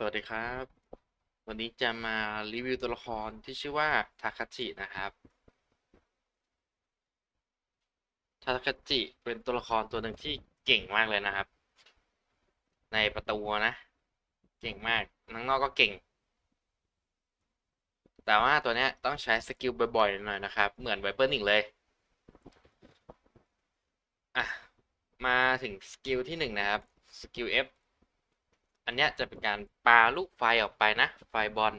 สวัสดีครับ วันนี้จะมารีวิวตัวละครที่ชื่อว่าทาคาจินะครับทาคาจิเป็นตัวละครตัวหนึ่งที่เก่งมากเลยนะครับ ในประตูนะ เก่งมากนังนอกก็เก่ง แต่ว่าตัวนี้ต้องใช้สกิลบ่อยๆหน่อยนะครับ เหมือนไวเปอร์หนึ่งเลยอะมาถึงสกิลที่หนึ่งนะครับสกิล F อันเนี้ยจะเป็นการปาลูกไฟออกไปนะ ไฟบอล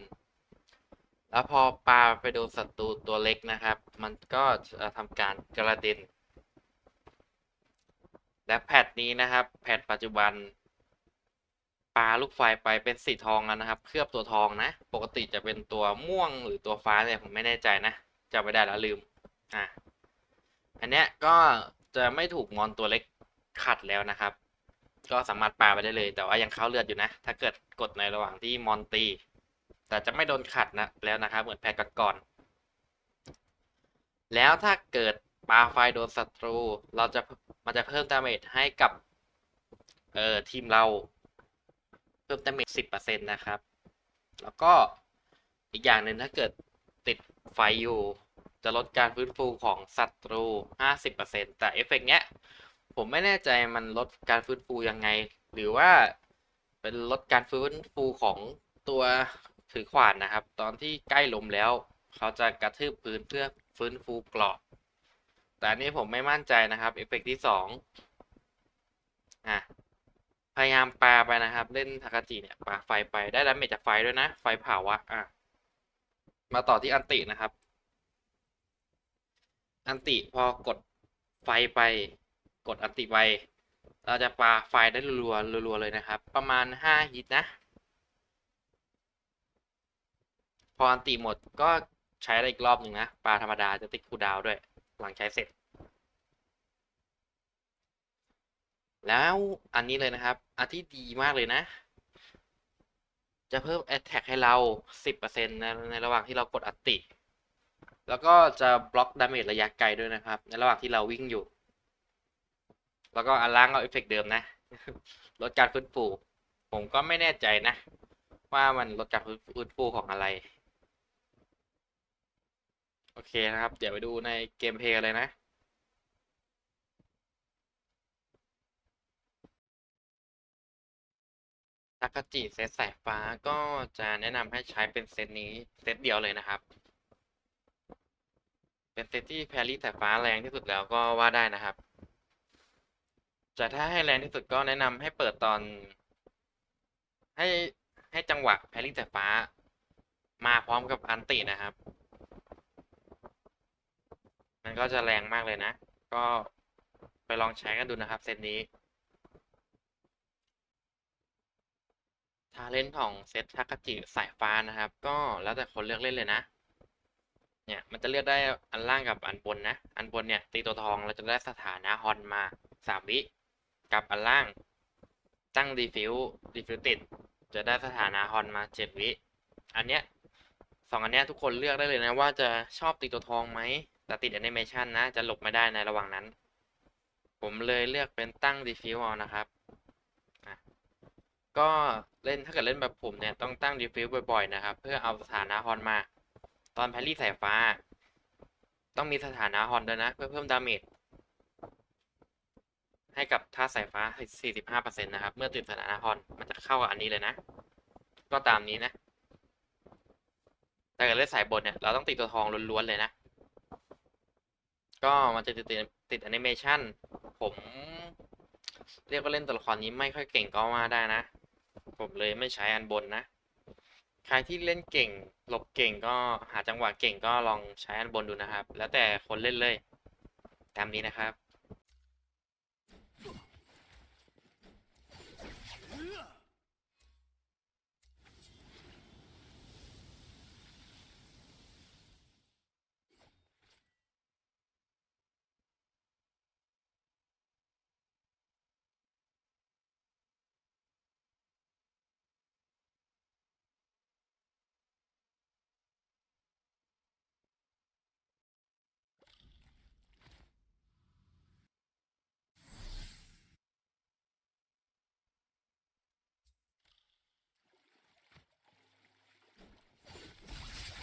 แล้วพอปาไปโดนศัตรูตัวเล็กนะครับ มันก็จะทำการกระเด็น และแพทนี้นะครับ แพทปัจจุบัน ปาลูกไฟไปเป็นสีทองแล้วนะครับ เคลือบตัวทองนะ ปกติจะเป็นตัวม่วงหรือตัวฟ้าเนี่ยผมไม่แน่ใจนะจำไม่ได้แล้วลืม อะ อันเนี้ยก็จะไม่ถูกมอนตัวเล็กขัดแล้วนะครับ ก็สามารถปาไปได้เลย แต่ว่ายังเข้าเลือดอยู่นะ ถ้าเกิดกดในระหว่างที่มอนตี แต่จะไม่โดนขัดนะแล้วนะครับ เหมือนแพทก่อนแล้วถ้าเกิดปาไฟโดนศัตรู เราจะมันจะเพิ่มดาเมจให้กับเอ่อทีมเราเพิ่มดาเมจสิบเปอร์เซ็นต์นะครับ แล้วก็อีกอย่างหนึ่งถ้าเกิดติดไฟอยู่ จะลดการฟื้นฟูของศัตรู50%แต่เอฟเฟกต์เนี้ย ผมไม่แน่ใจมันลดการฟื้นฟูยังไง หรือว่าเป็นลดการฟื้นฟูของตัวถือขวานนะครับ ตอนที่ใกล้ล้มแล้ว เขาจะกระทืบพื้นเพื่อฟื้นฟูกราะแต่อันนี้ผมไม่มั่นใจนะครับเอฟเฟกต์ที่สองอะพยายามปาไปนะครับ เล่นทากาจิเนี่ยปาไฟไปได้ดาเมจจากไฟด้วยนะ ไฟเผาอะอะมาต่อที่อันตินะครับ อันติพอกดไฟไป กดอัติไปเราจะปาไฟได้รัวๆรัวๆเลยนะครับ ประมาณห้าฮิตนะ พออันติหมดก็ใช้ได้อีกรอบหนึ่งนะปาธรรมดาจะติดคูดาวด้วย หลังใช้เสร็จ แล้วอันนี้เลยนะครับ อันที่ดีมากเลยนะ จะเพิ่ม Attack ให้เรา 10%ในในระหว่างที่เรากดอัติ แล้วก็จะบล็อกดาเมจระยะไกลด้วยนะครับ ในระหว่างที่เราวิ่งอยู่ แล้วก็อันล่างก็เอฟเฟกเดิมนะ ลดการฟื้นฟู ผมก็ไม่แน่ใจนะ ว่ามันลดการฟื้นฟูของอะไร โอเคนะครับ เดี๋ยวไปดูในเกมเพลย์เลยนะทากาจิเซตสายฟ้าก็จะแนะนำให้ใช้เป็นเซตนี้เซตเดียวเลยนะครับ เป็นเซตที่แพรรี่สายฟ้าแรงที่สุดแล้วก็ว่าได้นะครับ แต่ถ้าให้แรงที่สุดก็แนะนำให้เปิดตอน ให้ให้จังหวะแพรรี่สายฟ้า มาพร้อมกับอันตินะครับ มันก็จะแรงมากเลยนะ ก็ไปลองใช้กันดูนะครับเซตนี้ทาเลนของเซตทากาจิสายฟ้านะครับ ก็แล้วแต่คนเลือกเล่นเลยนะ เนี่ยมันจะเลือกได้อันล่างกับอันบนนะ อันบนเนี่ยตีตัวทองเราจะได้สถานะฮอนมาสามวิ กับอันล่าง ตั้งดีฟิวดีฟิวติด จะได้สถานะฮอนมาเจ็ดวิ อันเนี้ยสองอันเนี้ยทุกคนเลือกได้เลยนะว่าจะชอบตีตัวทองไหมแต่ติดแอนิเมชันนะ จะหลบไม่ได้ในระหว่างนั้น ผมเลยเลือกเป็นตั้งดีฟิวเอานะครับก็เล่นถ้าเกิดเล่นแบบผมเนี่ยต้องตั้งดีฟิวบ่อยๆนะครับ เพื่อเอาสถานะฮอนมา ตอนแพรรี่สายฟ้า ต้องมีสถานะฮอนด้วยนะ เพื่อเพิ่มดาเมจ ให้กับท่าสายฟ้า 45%นะครับ เมื่อติดสถานะฮอนมันจะเข้ากับอันนี้เลยนะ ก็ตามนี้นะ แต่เกิดเล่นสายบนเนี่ย เราต้องติดตัวทองล้วนๆเลยนะ ก็มันจะติดติดแอนิเมชันผม เรียกว่าเล่นตัวละครนี้ไม่ค่อยเก่งก็ว่าได้นะ ผมเลยไม่ใช้อันบนนะ ใครที่เล่นเก่ง หลบเก่งก็หาจังหวะเก่งก็ลองใช้อันบนดูนะครับ แล้วแต่คนเล่นเลย ตามนี้นะครับ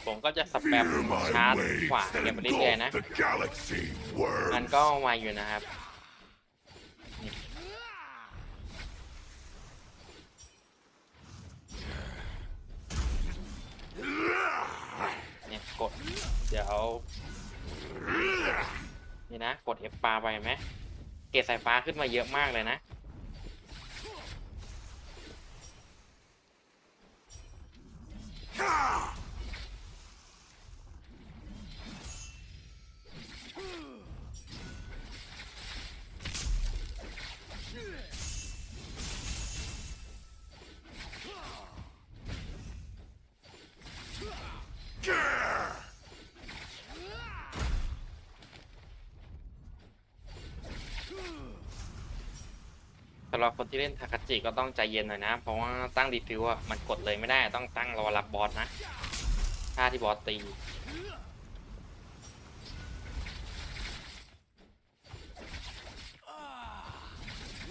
ผมก็จะสแปมชาร์จขวาเก็บ and ไปเรื่อยๆนะ มันก็ไวอยู่นะครับเนี่ยกด เดี๋ยวนี่นะ กด F ปาไปไหม เกรดสายฟ้าขึ้นมาเยอะมากเลยนะ สำหรับคนที่เล่นทาคาจิก็ต้องใจเย็นหน่อยนะ เพราะว่าตั้งดีฟิวอะมันกดเลยไม่ได้ต้องตั้งรอรับบอสนะถ้าที่บอสตี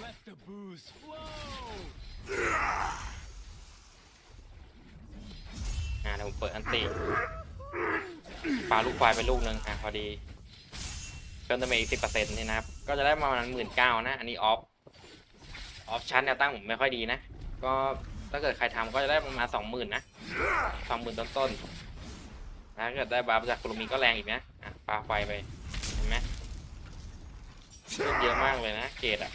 Let the booze flow. อ่าเดี๋ยวผมเปิดอันติปาลูกไฟไปลูกหนึ่งอะพอดีเพิ่มดาเมจอีกสิบเปอร์เซ็นต์นี่นะครับ ก็จะได้ประมาณหมื่นเก้านะ อันนี้ออฟ ออฟชั้นแนวตั้งผมไม่ค่อยดีนะ ก็ถ้าเกิดใครทำก็จะได้ประมาณสองหมื่นนะสองหมื่นต้นๆแล้วถ้าเกิดได้บาร์จากกุมีก็แรงอีกนะอะปาไฟไป เห็นไหมเลือดเยอะมากเลยนะ เกรดอะ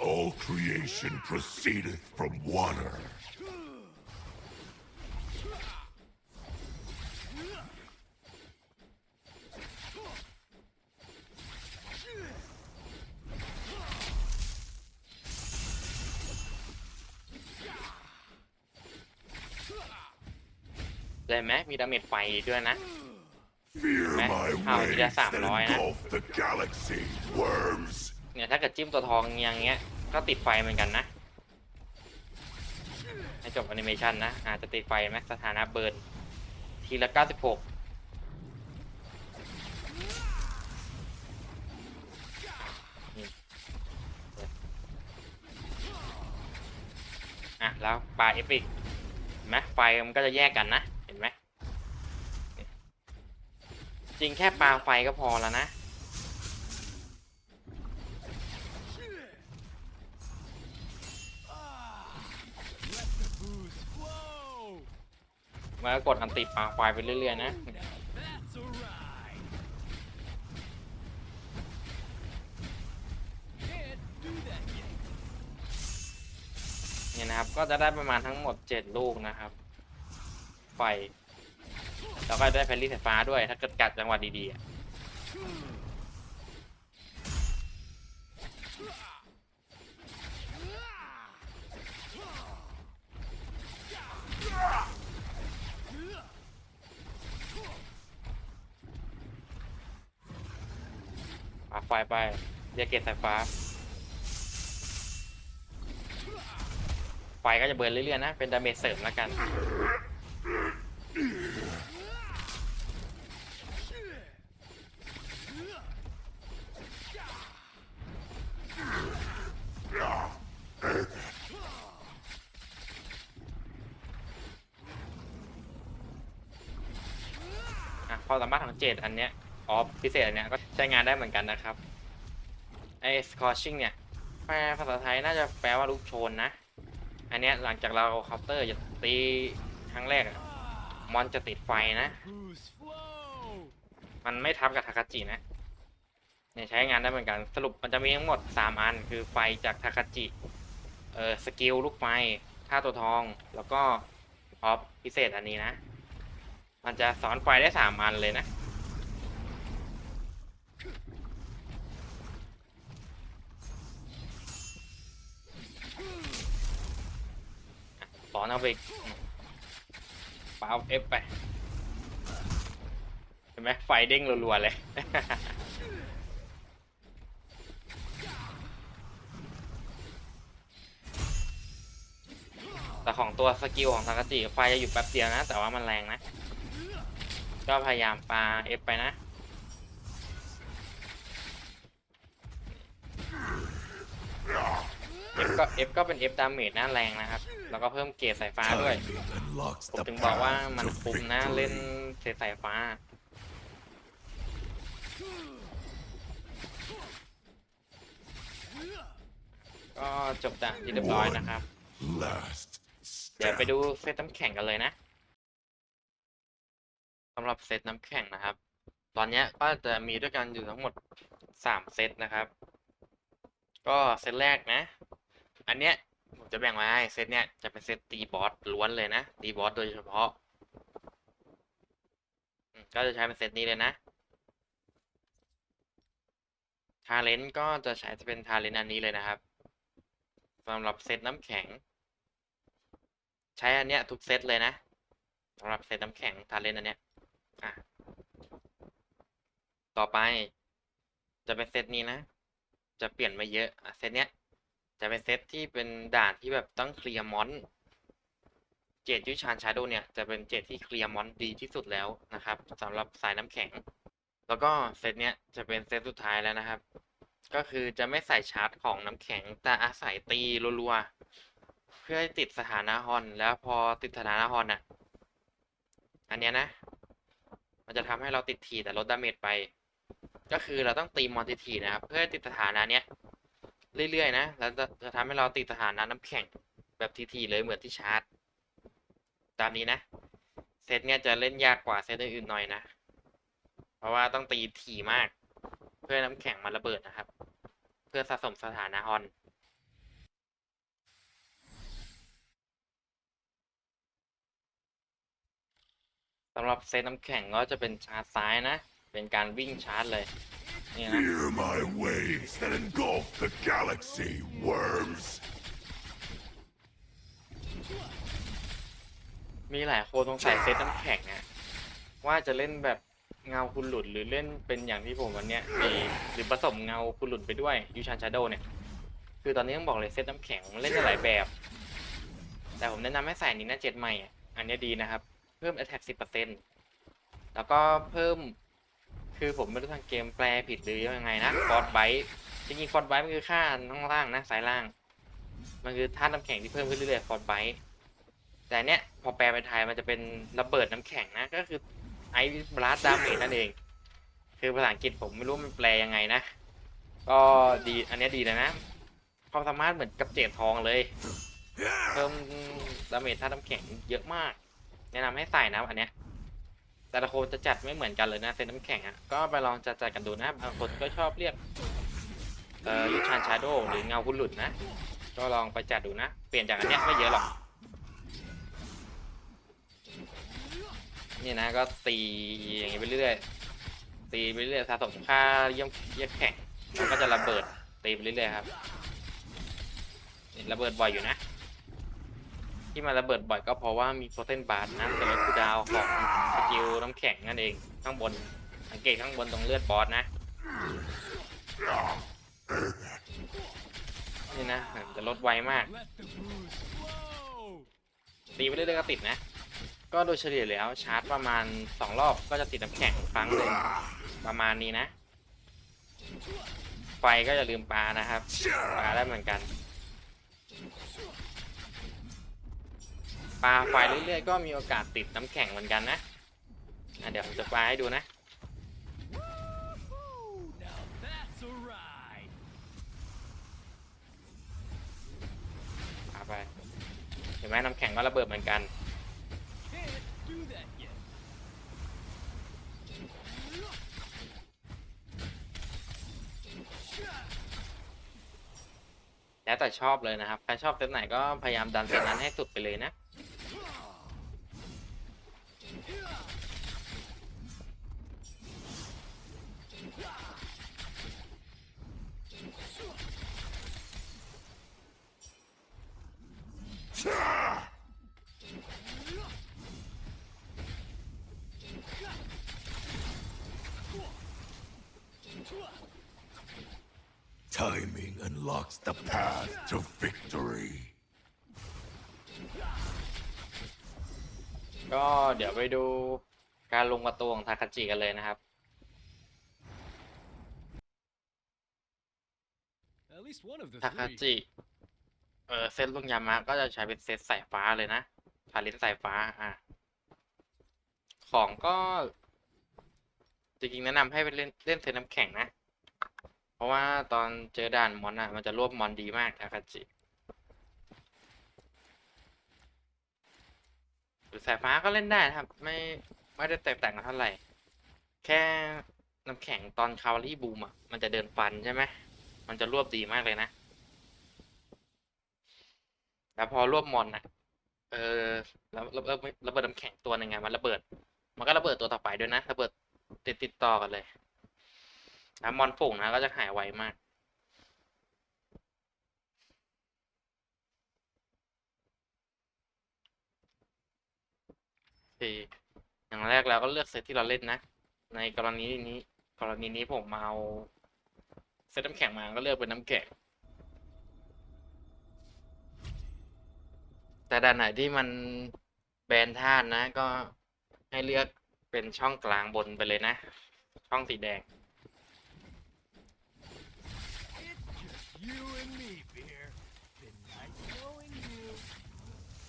All creation proceedeth from water. ได้ไหมมีดาเมจไฟด้วยนะ Fear Meh, my how waves did I sound, that Roy, huh? engulf the galaxy, worms. เนี่ยถ้าเกิดจิ้มตัวทองอย่างเงี้ย ก็ติดไฟเหมือนกันนะให้จบแอนิเมชันนะ อาจจะติดไฟไหมสถานะเบิร์น ทีละ 96อะแล้วปลาเอฟอีกเห็นไหมไฟมันก็จะแยกกันนะ เห็นไหมจริงแค่ปลาไฟก็พอแล้วนะ มันก็กดอันติปลาไฟไปเรื่อยๆนะเนี่ยนะครับ ก็จะได้ประมาณทั้งหมด 7 ลูกนะครับ ไฟ แล้วก็ได้แพลรี่ไฟฟ้าด้วย ถ้าเกิดกัดจังหวะดีๆอะปา ไฟไปเรียกเกตสายฟ้า ไฟก็จะเบิร์นเรื่อยๆนะ เป็นดาเมจเสริมแล้วกันอะความสามารถของเจดอันเนี้ยออฟพิเศษอันเนี้ยก็ ใช้งานได้เหมือนกันนะครับไอ้ scorching เนี่ยแปลภาษาไทยน่าจะแปลว่าลูกโชนนะ อันเนี้ยหลังจากเราเคาน์เตอร์จะตีครั้งแรกมอนจะติดไฟนะ มันไม่ทับกับทาคาจินะเนี่ยใช้งานได้เหมือนกันสรุปมันจะมีทั้งหมด 3 อัน คือไฟจากทาคาจิเออสกิลลูกไฟท่าตัวทองแล้วก็ออฟพิเศษอันนี้นะ มันจะสอนไฟได้ 3 อันเลยนะ อนเอาไปปาเอฟไป เห็นไหมไฟเด้งรัวๆเลย แต่ของตัวสกิลของทากาจิไฟจะอยู่แป๊บเดียวนะ แต่ว่ามันแรงนะ ก็พยายามปาเอฟไปนะ เ F ก็ F ก็เป็น F ดาเมจหน้าแรงนะครับ แล้วก็เพิ่มเกรดสายฟ้าด้วย Timing unlocks ผม the ถึงบอกว่า path มัน to คุ้มนะเล่น victory. เซตสายฟ้า ก็จบด่านที่เรียบร้อยนะครับ Last เดี๋ยว step. ไปดูเซตน้ำแข็งกันเลยนะสำหรับเซตน้ำแข็งนะครับ ตอนเนี้ยก็จะมีด้วยกันอยู่ทั้งหมดสามเซตนะครับ ก็เซตแรกนะ อันเนี้ยผมจะแบ่งไว้ให้เซตเนี้ยจะเป็นเซตตีบอสล้วนเลยนะตีบอสโดยเฉพาะก็จะใช้เป็นเซตนี้เลยนะทาเลนต์ก็จะใช้จะเป็นทาเลนต์อันนี้เลยนะครับสำหรับเซตน้ำแข็ง ใช้อันเนี้ยทุกเซตเลยนะสำหรับเซตน้ำแข็งทาเลนต์อันเนี้ยอะต่อไปจะเป็นเซตนี้นะ จะเปลี่ยนมาเยอะอะเซตเนี้ย จะเป็นเซตที่เป็นด่านที่แบบต้องเคลียร์มอน เจดยุชานชาโดเนี่ยจะเป็นเจดที่เคลียร์มอนดีที่สุดแล้วนะครับสำหรับสายน้ำแข็ง แล้วก็เซตเนี้ยจะเป็นเซตสุดท้ายแล้วนะครับ ก็คือจะไม่ใส่ชาร์จของน้ำแข็งแต่อาศัยตีรัวๆเพื่อให้ติดสถานะฮอน แล้วพอติดสถานะฮอนอะ อันเนี้ยนะ มันจะทำให้เราติดทีแต่ลดดาเมจไป ก็คือเราต้องตีมอนติทีนะครับ เพื่อติดสถานะเนี้ย เรื่อยๆ นะ แล้วจะทำให้เราติดสถานะน้ำแข็งแบบทีๆเลยเหมือนที่ชาร์จ ตามนี้นะ เซตเนี้ยจะเล่นยากกว่าเซตอื่นๆหน่อยนะ เพราะว่าต้องตีถี่มาก เพื่อน้ำแข็งมันระเบิดนะครับ เพื่อสะสมสถานะฮอนสำหรับเซตน้ำแข็งก็จะเป็นชาร์จซ้ายนะ เป็นการวิ่งชาร์จเลย นี่นะ Fear my waves that engulf the galaxy, worms. มีหลายคนสงสัยเซตน้ำแข็งอะว่าจะเล่นแบบเงาคุณหลุดหรือเล่นเป็นอย่างที่ผมวันเนี้ยเออหรือผสมเงาคุณหลุดไปด้วยยูชันชาโดเนี่ย คือตอนนี้ต้องบอกเลยเซตน้ำแข็งมันเล่นได้หลายแบบ แต่ผมแนะนำให้ใส่นี้นะเจ็ดใหม่อะอันเนี้ยดีนะครับ เพิ่ม attack 10%แล้วก็เพิ่ม คือผมไม่รู้ทางเกมแปลผิดหรือยังไงนะฟอร์ดไบจริงๆฟอร์ดไบมันคือค่าข้างล่างนะสายล่าง มันคือธาตุน้ำแข็งที่เพิ่มขึ้นเรื่อยๆฟอร์ดไบแต่เนี้ยพอแปลเป็นไทยมันจะเป็นระเบิดน้ำแข็งนะ ก็คือไอซ์บลัสดาเมจนั่นเอง คือภาษาอังกฤษผมไม่รู้มันแปลยังไงนะ ก็ดีอันนี้ดีเลยนะความสามารถเหมือนกับเจดทองเลย เพิ่มดาเมจท่าตุน้ำแข็งเยอะมาก แนะนำให้ใส่นะอันเนี้ย แต่ละคนจะจัดไม่เหมือนกันเลยนะเซตน้ำแข็งอะก็ไปลองจัดจัดกันดูนะบางคนก็ชอบเรียกเอ่อยูชานชาโดหรือเงาคุณหลุดนะ ก็ลองไปจัดดูนะ เปลี่ยนจากอันเนี้ยไม่เยอะหรอกนี่นะก็ตีอย่างนี้ไปเรื่อยๆตีไปเรื่อยสะสมค่าเยี่ยมเยี่ยมแข็งมันก็จะระเบิดตีไปเรื่อยๆครับระเบิดบ่อยอยู่นะ ที่มาระเบิดบ่อยก็เพราะว่ามีโปรเทนบาร์นะเป็นคูลดาวของสกิลน้ำแข็งนั่นเองข้างบน สังเกตข้างบนตรงเลือดบอสนะ นี่นะจะลดไวมากตีไปเรื่อยๆก็ติดนะ ก็โดยเฉลี่ยแล้วชาร์จประมาณสองรอบก็จะติดน้ำแข็งครั้งหนึ่งประมาณนี้นะ ไฟก็อย่าลืมปลานะครับปลาได้เหมือนกัน ปลาไฟเรื่อยๆก็มีโอกาสติดน้ำแข็งเหมือนกันนะอะเดี๋ยวผมจะปลาให้ดูนะปลาไป เห็นไหมน้ำแข็งก็ระเบิดเหมือนกันแล้วแต่ชอบเลยนะครับ ใครชอบเซตไหนก็พยายามดันเซตนั้นให้สุดไปเลยนะ Timing unlocks the path to victory. ก็เดี๋ยวไปดูการลงประตูของทาคาจิกันเลยนะครับ At least one of the ทาคา three. จิ เออเซตลุงยามะก็จะใช้เป็นเซตสายฟ้าเลยนะทาเลนสายฟ้า อะ ของก็ จริงๆแนะนำให้ไปเล่นเล่นเซตน้ำแข็งนะเพ ราะว่าตอนเจอด่านมอนอะ มันจะรวบมอนดีมากทาคาจิหรือสายฟ้าก็เล่นได้ครับ ไม่ไม่ได้แตกต่างกันเท่าไหร่ แค่น้ำแข็งตอนคาวารี่บูมอะ มันจะเดินฟันใช่ไหมมันจะรวบดีมากเลยนะแล้วพอรวบมอนอะ เออแล้วระเบิดระเบิดน้ำแข็งตัวหนึ่งไงมันระเบิด มันก็ระเบิดตัวต่อไปด้วยนะระเบิดติดติดต่อกันเลย แล้วมอนฝูงนะก็จะหายไวมากโอเคอย่างแรกเราก็เลือกเซตที่เราเล่นนะ ในกรณีนี้กรณีนี้ผมมาเอาเซตน้ำแข็งมาก็เลือกเป็นน้ำแข็งแต่ด้านไหนที่มันแบนธาตุนะ ก็ให้เลือกเป็นช่องกลางบนไปเลยนะ ช่องสีแดง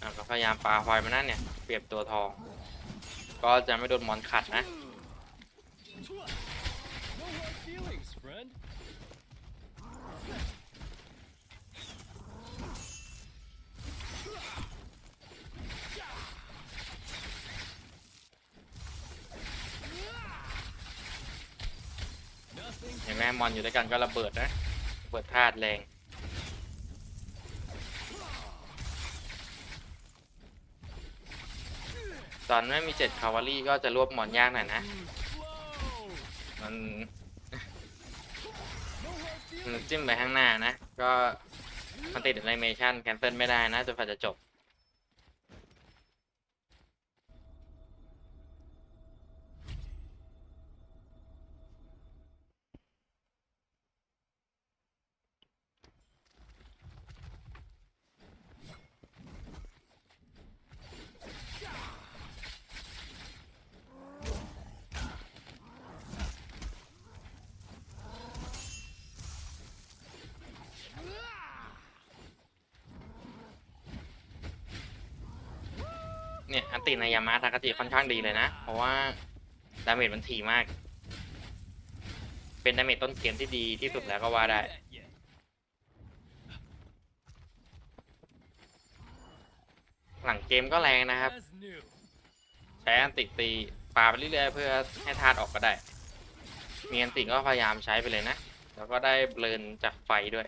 อะก็พยายามปาไฟมานั่นเนี่ย เปรียบตัวทอง ก็จะไม่โดนมอนขัดนะ Twat. No hard feelings, friend. เห็นไหมมอนอยู่ด้วยกันก็ระเบิดนะระ เปิดธาตุแรง ตอนไม่มีเจ็ดคาวารี่ก็จะรวบมอนยากหน่อยนะ มันมันจิ้มไปข้างหน้านะ ก็มันติดแอนิเมชันแคนเซิลไม่ได้นะจนกว่าจะจบ เนี่ยอันติในยามาทากาจิค่อนข้างดีเลยนะ เพราะว่าดาเมจมันถี่มาก เป็นดาเมจต้นเกมที่ดีที่สุดแล้วก็ว่าได้หลังเกมก็แรงนะครับ ใช้อันติตีปาไปเรื่อยๆเพื่อให้ธาตุออกก็ได้ มีอันติก็พยายามใช้ไปเลยนะ แล้วก็ได้เบลนจากไฟด้วย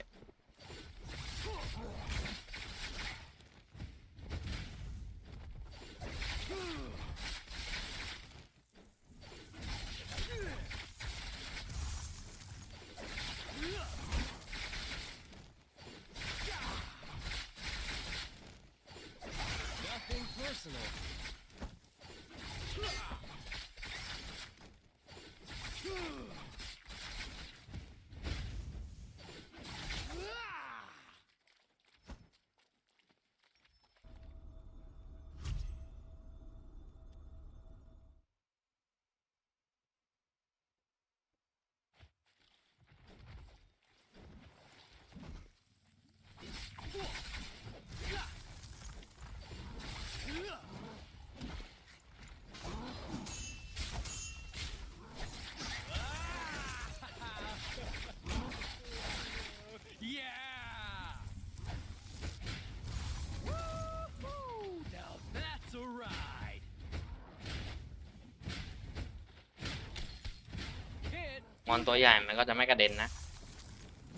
มอนตัวใหญ่มันก็จะไม่กระเด็นนะ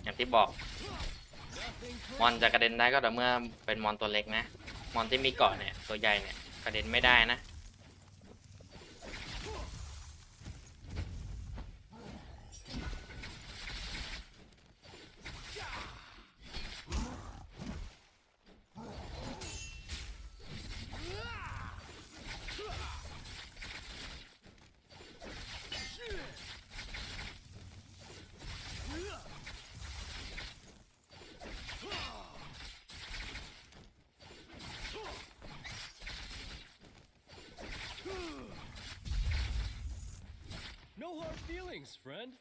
อย่างที่บอก มอนจะกระเด็นได้ก็แต่เมื่อเป็นมอนตัวเล็กนะ มอนที่มีเกาะเนี่ยตัวใหญ่เนี่ยกระเด็นไม่ได้นะ Greetings, friend.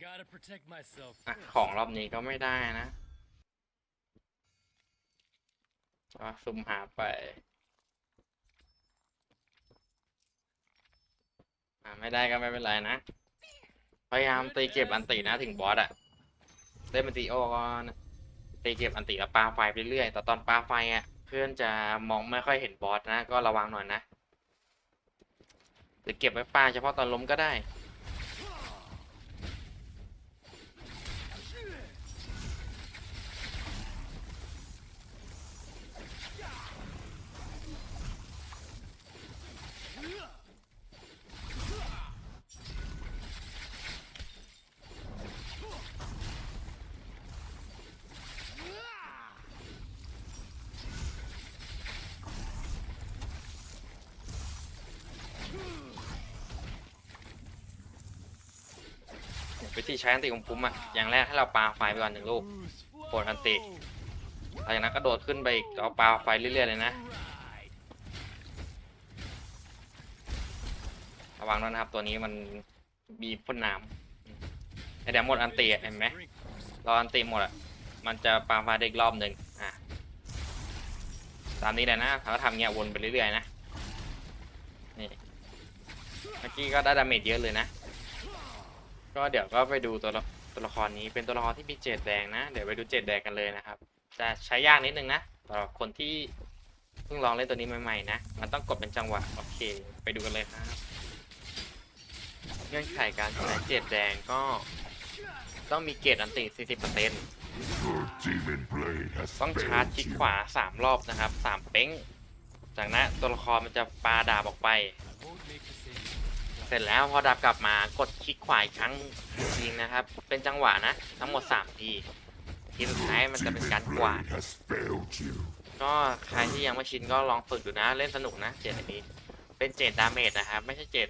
Gotta protect myself. อะของรอบนี้ก็ไม่ได้นะอะสุ่มหาไปอะไม่ได้ก็ไม่เป็นไรนะ พยายามตีเก็บอันตีนะถึงบอสอะ เล่นมันตีโอก็ตีเก็บอันติแล้วปาไฟไปเรื่อยแต่ตอนปาไฟอะ เพื่อนจะมองไม่ค่อยเห็นบอสนะ ก็ระวังหน่อยนะหรือเก็บไว้ปาเฉพาะตอนล้มก็ได้ วิธีใช้อันติคุ้มอะอย่างแรกให้เราปาไฟไปก่อนหนึ่งลูก Bruce, Hold on, T. flow. หลังจากนั้นก็โดดขึ้นไปอีกเอาปาไฟเรื่อยๆเลยนะ ระวังด้วยนะครับตัวนี้มันมีพ่นน้ำไอเดี๋ยวหมดอันติเห็นไหมรออันติหมดอะมันจะปาไฟได้อีกรอบหนึ่งอะตามนี้แหละนะเขาก็ทำเงี้ยวนไปเรื่อยๆนะนี่เมื่อกี้ก็ได้ดาเมจเยอะเลยนะ ก็เดี๋ยวก็ไปดูตัวละตัวละครนี้เป็นตัวละครที่มีเจ็ดแดงนะ เดี๋ยวไปดูเจ็ดแดงกันเลยนะครับ จะใช้ยากนิดนึงนะสำหรับคนที่เพิ่งลองเล่นตัวนี้ใหม่ๆนะ มันต้องกดเป็นจังหวะ โอเค ไปดูกันเลยครับ เงื่อนไขการใช้เจ็ดแดงก็ต้องมีเกรดอันติ 40%ต้องชาร์จ failed คลิก you. ขวา 3 รอบนะครับ 3 เป้ง จากนั้นตัวละครมันจะปาดาบออกไป เสร็จแล้วพอดาบกลับมากดคลิกขวาอีกครั้งยิงนะครับ เป็นจังหวะนะ ทั้งหมด3ทีทีสุดท้ายมันจะเป็นการกวาดก็ใครที่ยังไม่ชินก็ลองฝึกดูนะ เล่นสนุกนะเจดอันนี้ เป็นเจดดาเมจนะครับ ไม่ใช่เจด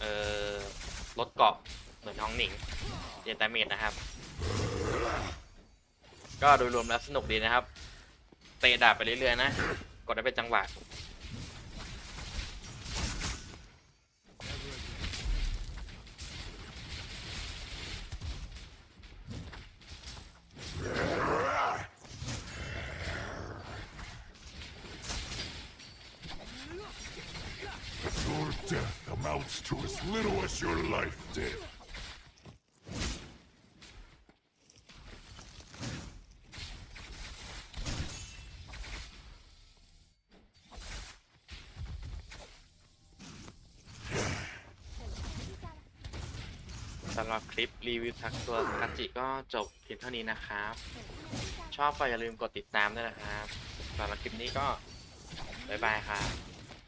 เอ่อลดเกาะเหมือนท้องหนิง เจดดาเมจนะครับ ก็โดยรวมแล้วสนุกดีนะครับ เตะดาบไปเรื่อยๆนะ กดได้เป็นจังหวะ to as little as your life did. สำหรับคลิปรีวิวทักตัวคันจิก็จบเพียงเท่านี้นะครับ ชอบก็อย่าลืมกดติดตามด้วยนะครับสำหรับคลิปนี้ก็ บ๊ายบายครับ